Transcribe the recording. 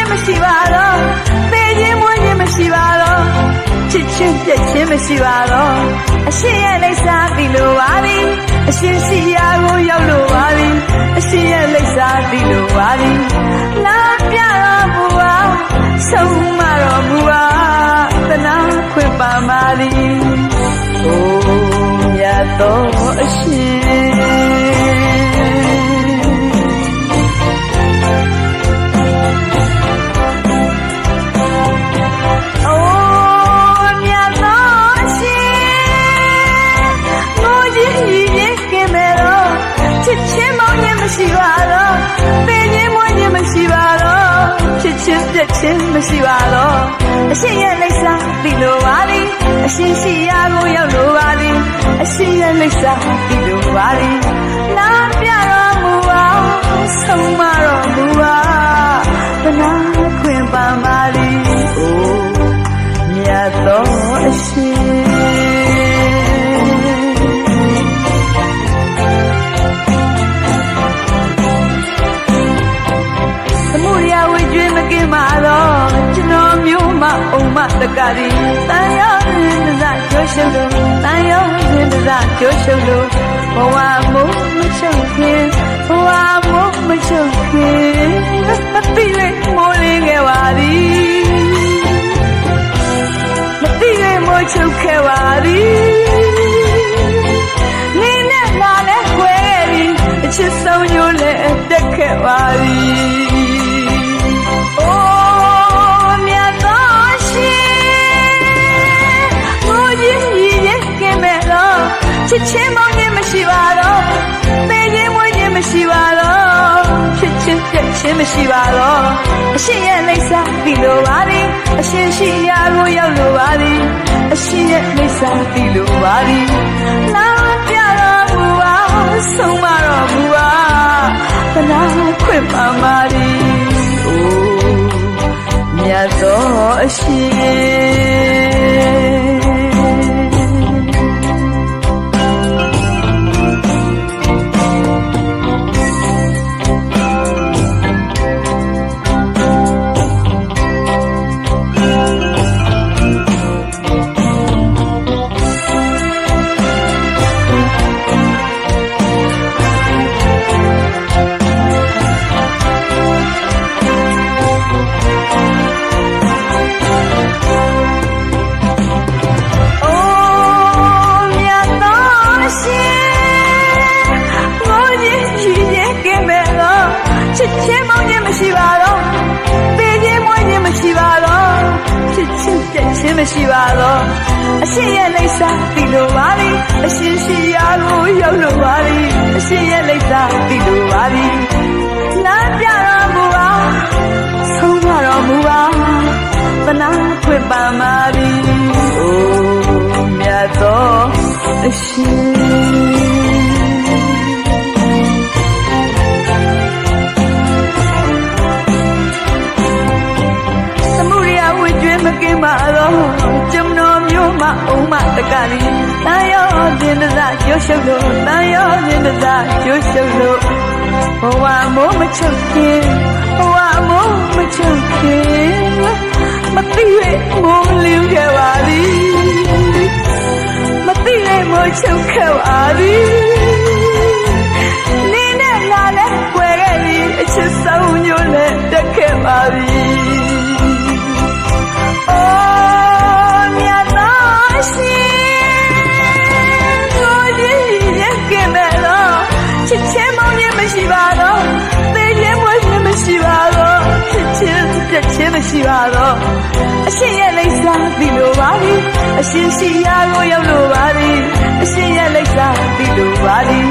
ခြင်းမရှိပါတော့ပေခြင်းမွေးခြင်းမရှိပါတော့ချစ်ချင်းပြည့်ခြင်းမရှိပါတော့အရှင်ရဲ့လိပ်စာဒီလိုပါပြီအရှင်စီရာကိုရောက်လို့ပါပြီအရှင်ရဲ့လိပ်စာဒီလိုပါပြီလာပြတော့ဘူပါဆုံးမတော့ဘူပါသနာခွင့်ပါမာလီ Oh, yeah, though, a shame. ချစ်ချင်းပြက်ချင်းမရှိပါတော့အရှင်ရဲ့လိပ်စာသိလို့ပါလိအရှင်ရှိရာကိုရောက်လို့ပါလိအရှင်ရဲ့လိပ်စာသိလို့ပါလိ မျိုးမအုံမတကရီတန်ရောင်းရင်တစားကျော်ရှုပ်လို့တန်ရောင်းရင်တစားကျော်ရှုပ်လို့ဘဝမို့မချုပ်ခင်ဘဝမို့မချုပ်ခင် ချစ်ချင်းမောင်ချင်းမရှိပါတော့ပေချင်းမွေးချင်းမရှိပါတော့ချစ်ချင်းပြက်ချင်းမရှိပါတော့အရှင်ရဲ့လိပ်စာပြီးလို့ပါသည်အရှင်ရှိရာကိုရောက်လို့ပါသည်အရှင်ရဲ့လိပ်စာပြီးလို့ပါသည်လာပြတော်မူပါဆုံးမတော်မူပါသနာခွင့်ပါမာသည်အိုးမြတ်တော်အရှင် မရှိပါတော့အရှင်ရဲ့လိပ်စာပြီးလို့ပါလိအရှင်ရှိရာကိုရောက်လို့ပါလိအရှင်ရဲ့လိပ်စာပြီးလို့ပါလိလာပြတော်မူပါဆုံးမတော်မူပါသနာခွင့်ပါမာသည်အိုးမြတ်သောအရှင် တစားကျိုးရှုပ်လို့တန်ရောတင်တစားကျိုးရှုပ်လို့ဘဝမိုးမချုပ်ခင်ဘဝမိုးမချုပ်ခင်မသိရမိုးလင်းခဲ့ပါသည်မသိရမိုးချုပ်ခဲ့ပါသည် ပါတော့သေခြင်းမွေးခြင်းမရှိပါတော့ချစ်ချင်းပြက်ချင်းမရှိပါတော့အရှင်ရဲ့လိပ်စာပြီးလို့ပါပြီအရှင်ရှိရာကိုရောက်လို့ပါပြီအရှင်ရဲ့လိပ်စာပြီးလို့ပါပြီလာ